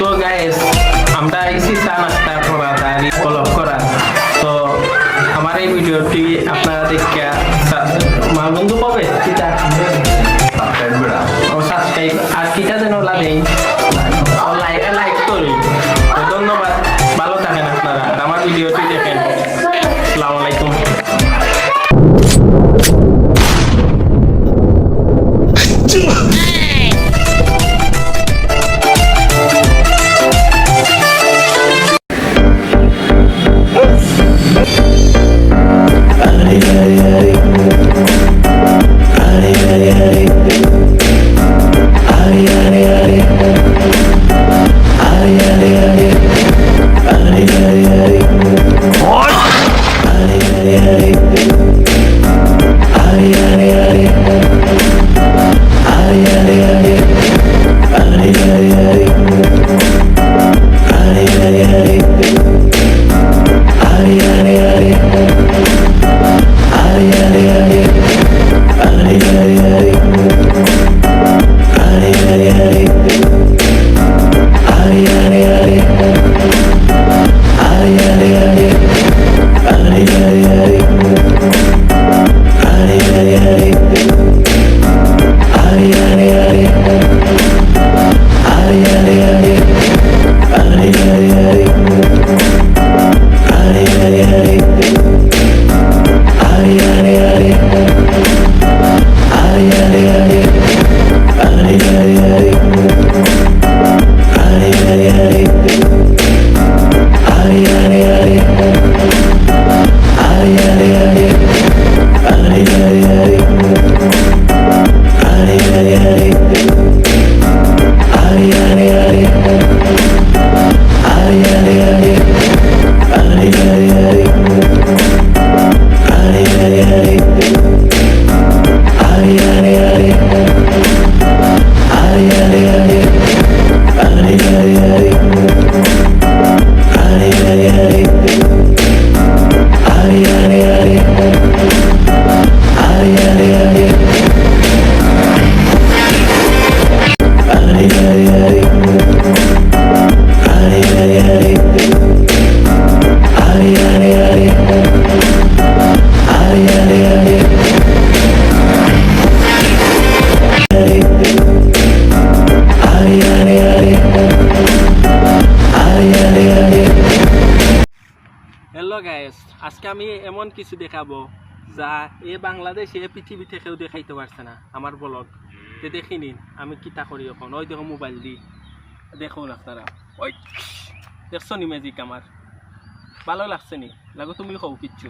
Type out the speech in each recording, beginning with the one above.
তো গাইস কিছু দেখাবো যা এ বাংলাদেশে এ পৃথিবী থেকেও দেখাইতে পারছে না আমার ব্লগ তে দেখি নিন আমি কিতা করি এখন। ওই দেখো মোবাইল দি। দেখুন আপনারা ওই দেখছ নি ম্যাজিক আমার? ভালো লাগছে নি? লাগো তুমি কও কিচ্ছু।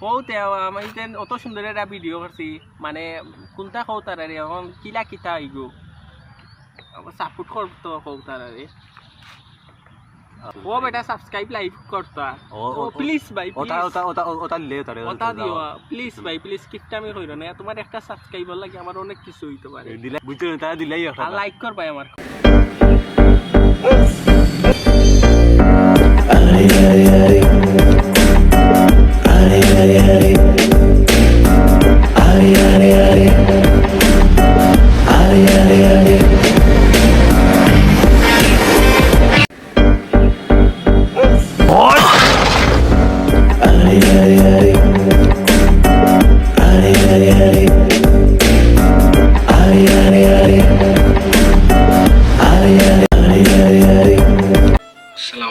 কৌতে আমি অত সুন্দর একটা ভিডিও করছি মানে কোনটা কৌ তারারে? এখন কিলা কিতা আইগো সাপোর্ট করতো কৌ তারারে। ও বেটা সাবস্ক্রাইব লাইভ করতা। ও- প্লিজ ভাই ওটা। ওটা ওটা ওটা লে তারে কথা দিও প্লিজ ভাই প্লিজ কিপটামি কইরো না। তোমার একটা সাবস্ক্রাইবার লাগে আমার অনেক কিছু হইতে পারে। দিলে বুঝতে তারা দিলাই আর লাইক কর ভাই আমার। আসসালামু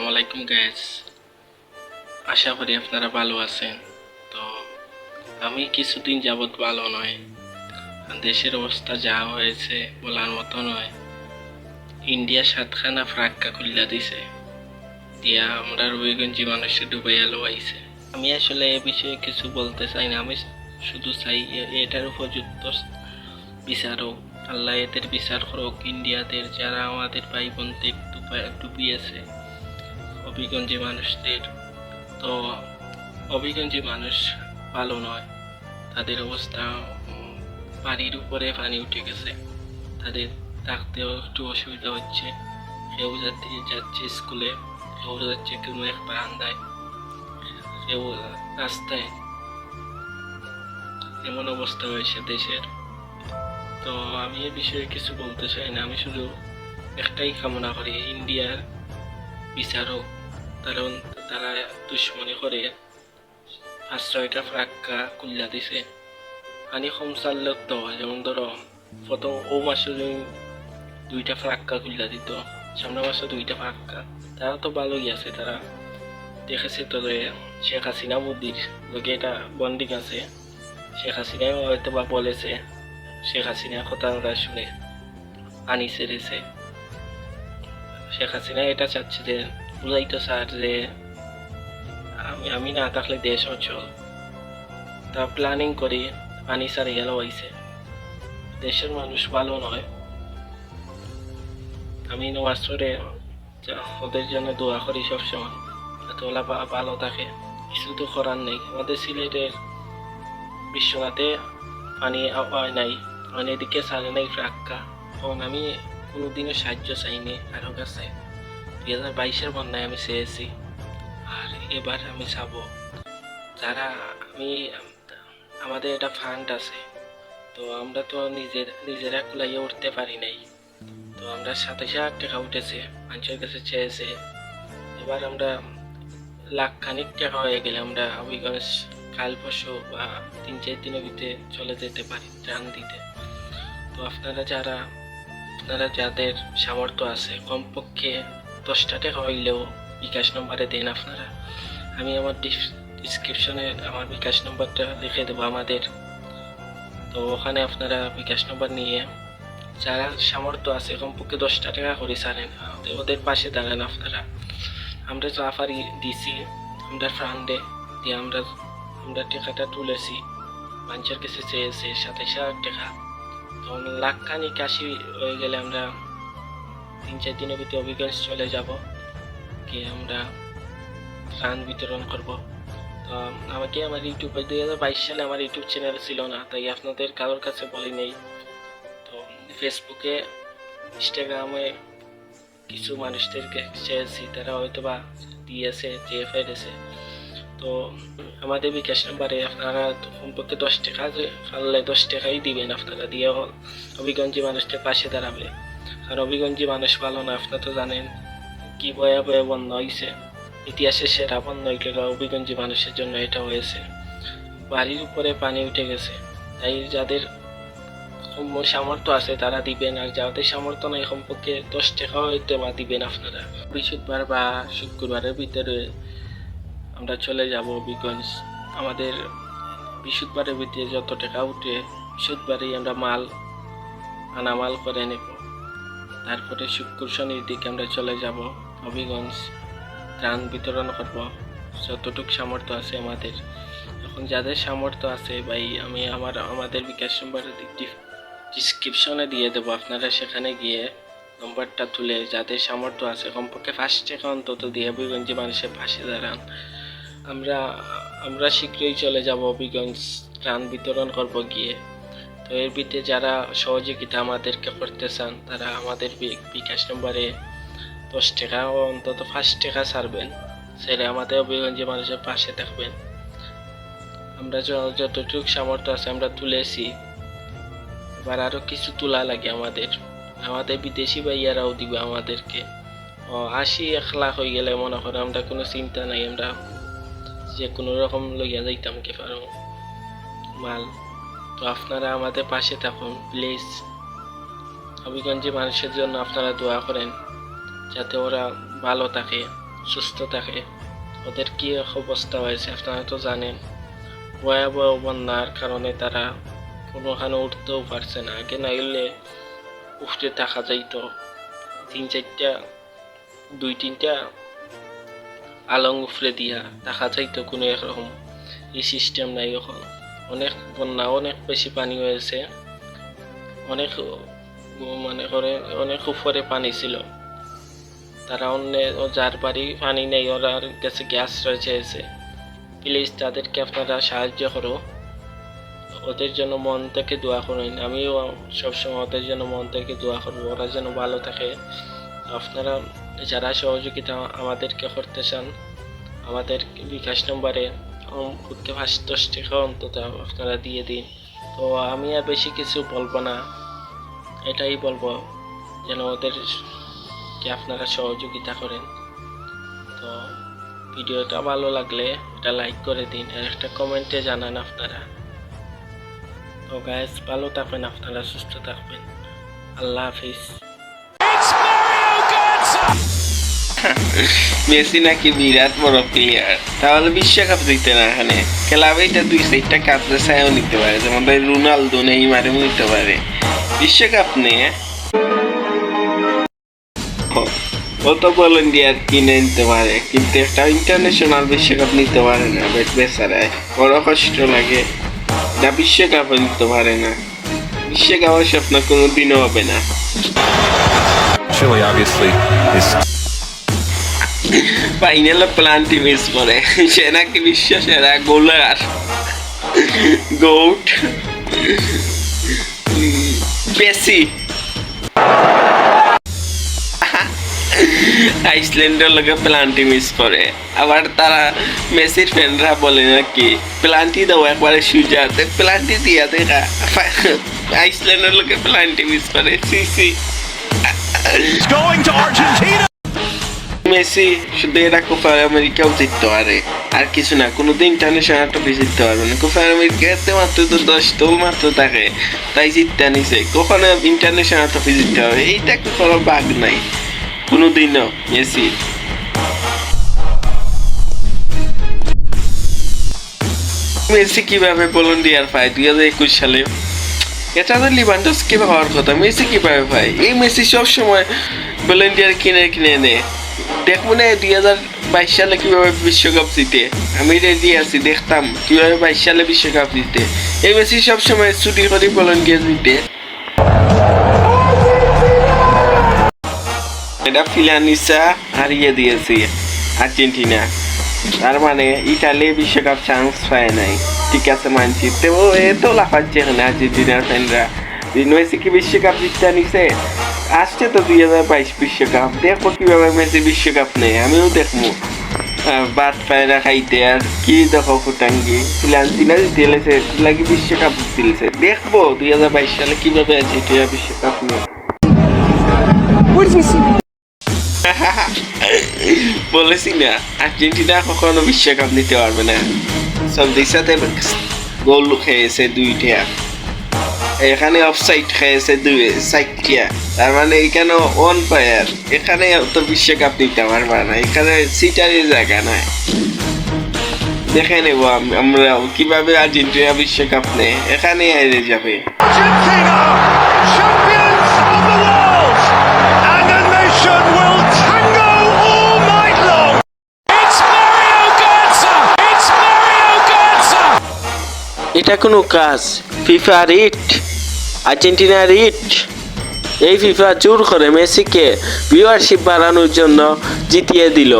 আলাইকুম গ্যাস আশা করি আপনারা ভালো আছেন। তো আমি কিছুদিন যাবৎ ভালো নয়। দেশের অবস্থা যা হয়েছে বলার মতো নয়। ইন্ডিয়া সাতখানা ফ্রাক্কা খুল্লা দিছে। দিয়া আমরা রবিগঞ্জি মানুষে ডুবাইয়া লোয়াইছে আমি আসলে এ বিষয়ে কিছু বলতে চাই না। আমি শুধু চাই এটার উপযুক্ত বিচার হোক আল্লাহ এদের বিচার করুক। ইন্ডিয়াদের যারা আমাদের ভাই বোনদের ডুবিয়েছে অভিগঞ্জি মানুষদের, তো অভিগঞ্জি মানুষ ভালো নয়। তাদের অবস্থা পানির উপরে পানি উঠে গেছে। তাদের থাকতেও একটু অসুবিধা হচ্ছে। কেউ যাচ্ছে স্কুলে, কেউ যাচ্ছে কোনো এক বারান্দায়। রাস্তায় এমন অবস্থা হয়েছে দেশের। তো আমি এ বিষয়ে কিছু বলতে চাই না। আমি শুধু একটাই কামনা করি, ইন্ডিয়ার বিচারক কারণ তারা দুশ্মনী করে আশ্রয়টা ফ্রাক্কা কুল্লা দিছে। আনি কম চাললেও তো, যেমন ধরো, প্রথম ও মাসে দুইটা ফ্রাক্কা কুল্লা দিত, সামনের মাসে দুইটা ফ্রাক্কা। তারা তো ভালোই আছে, তারা দেখেছে তো যে শেখ হাসিনা বুদ্ধির লোকে এটা বন্ডিং আছে। শেখ হাসিনাও হয়তো বা বলেছে, শেখ হাসিনা কথা ওরা শুনে পানি ছেড়েছে শেখ হাসিনা এটা চাচ্ছে যে বুঝাইতো স্যার যে আমি আমি না থাকলে দেশ অচল। তা প্ল্যানিং করি, পানি সারে গেল হয়েছে দেশের মানুষ ভালো নয়। আমি নওয়াজরে ওদের জন্য দোয়া করি সবসময়। ভা- ভালো থাকে, কিছু তো করার নেই। আমাদের সিলেটের বিশ্বনাথে পানি আওয়ায় নাই মানে এদিকে সারে নাই ফ্রাক্কা। তখন আমি কোনোদিনও সাহায্য চাইনি, কারও কাছে। দুই হাজার বাইশের বন্যায় আমি চেয়েছি, আর এবার আমি চাব যারা আমি, আমাদের একটা ফান্ড আছে, তো আমরা তো নিজের, নিজেরা কুলাইয়ে উঠতে পারি নাই। তো আমরা সাতাশ হাজার টাকা উঠেছে মানুষের কাছে চেয়েছে। এবার আমরা লাখ খানিক টাকা হয়ে গেলে আমরা হবিগঞ্জ কাল পরশু বা তিন চার দিনের ভিতরে চলে যেতে পারি, ত্রাণ দিতে। তো আপনারা যারা, আপনারা যাদের সামর্থ্য আছে, কমপক্ষে দশটা টাকা হইলেও বিকাশ নম্বরে দেন আপনারা। আমি আমার ডিসক্রিপশনে আমার বিকাশ নম্বরটা লিখে দেবো আমাদের। তো ওখানে আপনারা বিকাশ নম্বর নিয়ে যারা সামর্থ্য আছে, কমপক্ষে দশটা টাকা করে সারেন ওদের পাশে দাঁড়ান আপনারা। আমরা তো আফারি দিছি, আমরা ফান্ডে দিয়ে আমরা আমরা টাকাটা তুলেছি। মানুষের কাছে চেয়েছে সাতাইশ হাজার টাকা। তখন লাখ খানিক কাশি হয়ে গেলে আমরা তিন চার দিনের ভিতরে অভিজ্ঞান চলে যাব, গিয়ে আমরা ত্রাণ বিতরণ করব। তো আমাকে আমার ইউটিউবে দুই হাজার বাইশ সালে আমার ইউটিউব চ্যানেল ছিল না, তাই আপনাদের কারোর কাছে বলি নেই তো ফেসবুকে ইনস্টাগ্রামে কিছু মানুষদেরকে চেয়েছি তারা হয়তো বা দিয়েছে, দিয়ে ফেলেছে। তো আমাদের বিকাশ নাম্বারে আপনারা কমপক্ষে দশ টাকা পারলে দশ টাকাই দিবেন আপনারা, দিয়ে হল অভিগঞ্জি মানুষদের পাশে দাঁড়াবে। আর অভিগঞ্জি মানুষ ভালো না, আপনারা তো জানেন কি বয়া বয়া বন্ধ হয়েছে ইতিহাসে সেরা হইলে অভিগঞ্জি মানুষের জন্য এটা হয়েছে। বাড়ির উপরে পানি উঠে গেছে। তাই যাদের সামর্থ্য আছে তারা দিবেন আর যাদের সামর্থ্য নাই কমপক্ষে দশ টাকা হইতে বা দিবেন আপনারা। বৃহস্পতিবার বা শুক্রবারের ভিতরে আমরা চলে যাব বিগঞ্জ আমাদের বৃহস্পতিবারের ভিতরে যত টাকা উঠে, বৃহস্পতিবারেই আমরা মাল আনামাল করে নেব। তারপরে শুক্র শনির দিকে আমরা চলে যাব হবিগঞ্জ। ত্রাণ বিতরণ করব। যতটুকু সামর্থ্য আছে আমাদের। এখন যাদের সামর্থ্য আছে ভাই, আমি আমার, আমাদের বিকাশ নম্বরের ডিসক্রিপশনে দিয়ে দেবো। আপনারা সেখানে গিয়ে নম্বরটা তুলে যাদের সামর্থ্য আছে, কমপক্ষে ফার্স্ট টাকা অন্তত দিয়ে হবিগঞ্জে মানুষের পাশে দাঁড়ান। আমরা আমরা শীঘ্রই চলে যাব হবিগঞ্জ ত্রাণ বিতরণ করব গিয়ে। তো এর ভিতরে যারা সহযোগিতা আমাদেরকে করতে চান, তারা আমাদের বিকাশ নম্বরে দশ টাকা অন্তত ফার্স্ট টাকা ছাড়বেন। সেটা আমাদের অভিগঞ্জে মানুষের পাশে থাকবেন। আমরা যতটুকু সামর্থ্য আছে আমরা তুলেছি। এবার আরও কিছু তোলা লাগে আমাদের। আমাদের বিদেশি ভাইয়ারাও দিবে আমাদেরকে। আশি এক লাখ হয়ে গেলে মনে করো আমরা কোনো চিন্তা নাই, আমরা যে কোনো রকম লইয়া যাইতাম কে পারো। মাল, তো আপনারা আমাদের পাশে থাকুন প্লিজ হবিগঞ্জে মানুষের জন্য আপনারা দোয়া করেন, যাতে ওরা ভালো থাকে, সুস্থ থাকে। ওদের কি অবস্থা হয়েছে আপনারা তো জানেন। ভয়াবহ বন্যার কারণে তারা কোনোখানে উঠতেও পারছে না। আগে না গেলে উঠতে থাকা যাইতো। তিন চারটা, দুই তিনটা আলং উফরে দিয়া দেখা যাইতো কোনো একরকম। এই সিস্টেম নাই এখন। অনেক বন্যা অনেক বেশি পানি হয়েছে। অনেক মানে করে অনেক উপরে পানি ছিল। তারা অন্য যার বাড়ি পানি নেই, ওরা কাছে গ্যাস রয়েছে প্লিজ তাদেরকে আপনারা সাহায্য করো। ওদের জন্য মন থেকে দোয়া করেন। আমিও সবসময় ওদের জন্য মন থেকে দোয়া করব, ওরা যেন ভালো থাকে। আপনারা যারা সহযোগিতা আমাদেরকে করতে চান, আমাদের বিকাশ নম্বরে উঠতে পাঁচ দশ টাকা অন্তত আপনারা দিয়ে দিন। তো আমি আর বেশি কিছু বলব না। এটাই বলব, যেন ওদেরকে আপনারা সহযোগিতা করেন। তো ভিডিওটা ভালো লাগলে এটা লাইক করে দিন আর একটা কমেন্টে জানান আপনারা। তো গাইস ভালো থাকবেন আপনারা সুস্থ থাকবেন। আল্লাহ হাফিজ। মেসি নাকি বিরাট বড় প্লেয়ার তাহলে বিশ্বকাপ দিতে না এখানে। ক্লাবে এটা দুই সাইডটা কাপড়ে ছায়াও নিতে পারে যেমন ধর রোনালদো নেইমারও নিতে পারে। বিশ্বকাপ নিয়ে ও তো বলেন আর কিনে নিতে পারে? কিন্তু একটা ইন্টারন্যাশনাল বিশ্বকাপ নিতে পারে না বেট বেচারায়। বড় কষ্ট লাগে। না বিশ্বকাপও জিততে পারে না। বিশ্বকাপের স্বপ্ন কোনো দিনও হবে না। Chile obviously is ফাইনালে প্লান্টি মিস করে। সে নাকি বিশ্ব সেরা গোলার গোট পেসি আইসল্যান্ডের লোকে প্লান্টি মিস করে। আবার তারা মেসির ফ্যানরা বলে নাকি প্লান্টি দাও একবারে সুজাতে প্লান্টি দিয়া দেখা। আইসল্যান্ডের লোকে প্লান্টি মিস করে সি. মেসি শুধু এরা কোপা আমেরিকাও জিততে পারে। আর কিছু না কোনোদিন ইন্টারন্যাশনাল ট্রফি জিততে পারবে না। কোপা আমেরিকাতে মাত্র তো দশ দল মাত্র থাকে। তাই জিততে নিছে। কখনো ইন্টারন্যাশনাল ট্রফি জিততে হবে। এইটা কোনো বাগ নাই। কোনোদিনও মেসি। মেসি কীভাবে ভলেন্টিয়ার পায় দুই হাজার একুশ সালে? এটা তো লিভান্ডোসকে হওয়ার কথা, মেসি কীভাবে পায়? এই মেসি সব সময় ভলেন্টিয়ার কিনে কিনে নেয় দেখব না দুই হাজার বাইশ সালে কীভাবে বিশ্বকাপ জিতে। আমি রেডি আছি, দেখতাম কীভাবে বাইশ সালে বিশ্বকাপ জিতে। এই মেসি সব সময় ছুটি করে ভলেন্টিয়ার জিতে। এটা ফিলানিসা হারিয়ে দিয়েছে আর্জেন্টিনা। তার মানে ইটালি বিশ্বকাপ চান্স পায় নাই। ঠিক আছে, মানছি। তো এ তো লাফাচ্ছে এখানে আর্জেন্টিনার ফ্যানরা মেসি কি বিশ্বকাপ জিততে নিছে আসছে তো দুই হাজার বাইশ বিশ্বকাপ। দেখব কীভাবে মেসি বিশ্বকাপ নেই আমিও দেখব। বাদ পায় না খাইতে আর কি দেখো ফুটাঙ্গি। ফিলান্সিনা জিতেলেছে লাগি বিশ্বকাপ জিতেছে। দেখব দুই হাজার বাইশ সালে কীভাবে আর্জেন্টিনা বিশ্বকাপ নেই বলেছি না আর্জেন্টিনা কখনো বিশ্বকাপ নিতে পারবে না। সব দেশাতে গোল খেয়েছে দুইটা। এখানে অফসাইড খেয়েছে দুই সাইডটিয়া তার মানে এখানে ওয়ান পায়ার এখানে তো বিশ্বকাপ নিতে পারবে না। এখানে সিটারের জায়গা নাই। দেখে নেব আম- আমরা কীভাবে আর্জেন্টিনা বিশ্বকাপ নেয়। এখানে হেরে যাবে। এটা কোনো কাজ। ফিফা রিট আর্জেন্টিনা রিট এই ফিফা জোর করে মেসিকে ভিউয়ারশিপ বাড়ানোর জন্য জিতিয়ে দিল।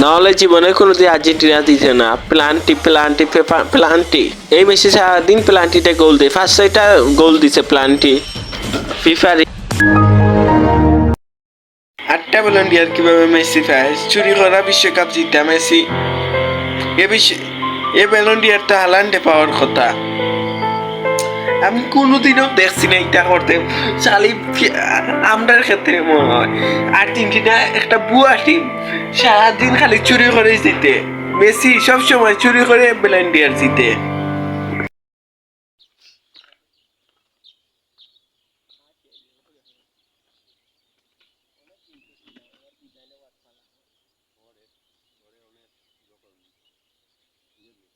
নাহলে জীবনে কোনোদিন আর্জেন্টিনা দিতে না। প্লান্টি প্লান্টি প্লান্টি এই মেসি সারাদিন প্লান্টিতে গোল দেয়। ফার্স্ট ছয়টা গোল দিছে প্লান্টি ফিফা আটটা ভলেন্টিয়ার কীভাবে মেসি পায় চুরি করা বিশ্বকাপ জিতা মেসি? এ এ বেলুন ব্যালন্ডিয়ারটা হালান্ডে পাওয়ার কথা। আমি কোনোদিনও দেখছি না এটা করতে। চালি আমরার ক্ষেত্রে মনে হয়। আর্জেন্টিনা একটা বুয়া টিম সারাদিন খালি চুরি করে জিতে। মেসি সবসময় চুরি করে ব্যালেন্ডিয়ার জিতে। Dios mío.